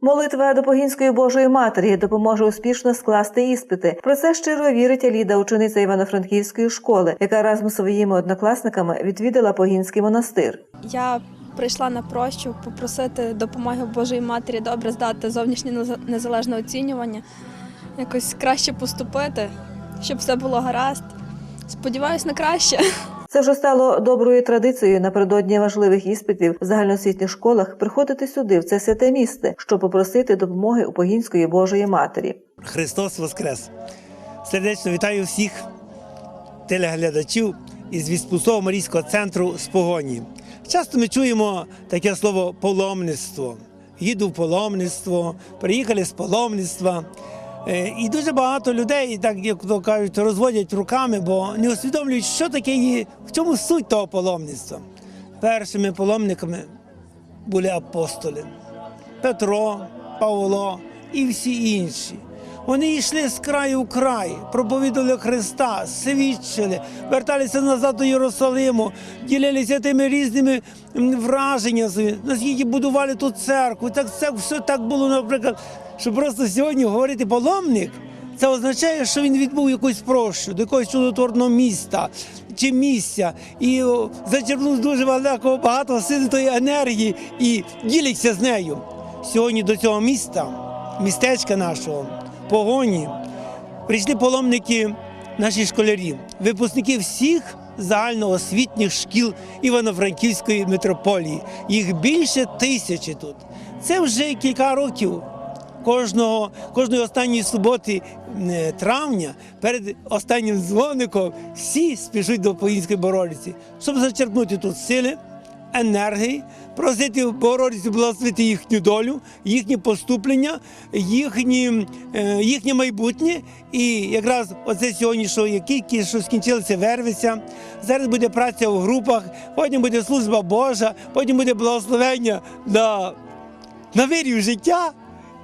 Молитва до Погінської Божої Матері допоможе успішно скласти іспити. Про це щиро вірить Аліда, учениця Івано-Франківської школи, яка разом з своїми однокласниками відвідала Погінський монастир. Я прийшла на прощу попросити допомоги Божої Матері добре здати зовнішнє незалежне оцінювання, якось краще поступити, щоб все було гаразд. Сподіваюсь на краще. Це вже стало доброю традицією напередодні важливих іспитів в загальноосвітніх школах приходити сюди, в це святе місце, щоб попросити допомоги у Погінської Божої Матері. Христос Воскрес! Сердечно вітаю всіх телеглядачів із Віспусового Марійського центру з погоні. Часто ми чуємо таке слово паломництво. Їду в паломництво, приїхали з паломництва. Е, І дуже багато людей, так як то кажуть, розводять руками, бо не усвідомлюють, що таке є, в чому суть того паломництва. Першими паломниками були апостоли. Петро, Павло і всі інші. Вони йшли з краю в край, проповідали Христа, свідчили, верталися назад до Єрусалиму, ділилися тими різними враженнями, наскільки будували ту церкву. Так це все так було, наприклад, що просто сьогодні говорити паломник. Це означає, що він відбув якусь прощу до якогось чудотворного міста чи місця і зачерпнув дуже великого багато сили тої енергії і ділиться з нею. Сьогодні до цього міста, містечка нашого, погоні, прийшли паломники, наші школярі, випускники всіх загальноосвітніх шкіл Івано-Франківської митрополії. Їх більше тисячі тут. Це вже кілька років кожного, кожної останньої суботи е, травня перед останнім дзвоником всі спішуть до Поїнської Богородиці, щоб зачерпнути тут сили, енергії, просити Богородицю благословити їхню долю, їхнє поступлення, їхні, е, їхнє майбутнє. І якраз оце сьогодні, що є кількість, що скінчилися вервиця. Зараз буде праця у групах, потім буде служба Божа, потім буде благословення на на вирів життя.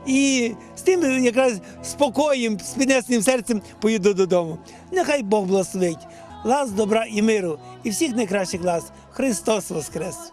І з тим якраз спокоєм, з піднесеним серцем поїду додому. Нехай Бог благословить. Лас, добра і миру, і всіх найкращих лас. Христос Воскрес!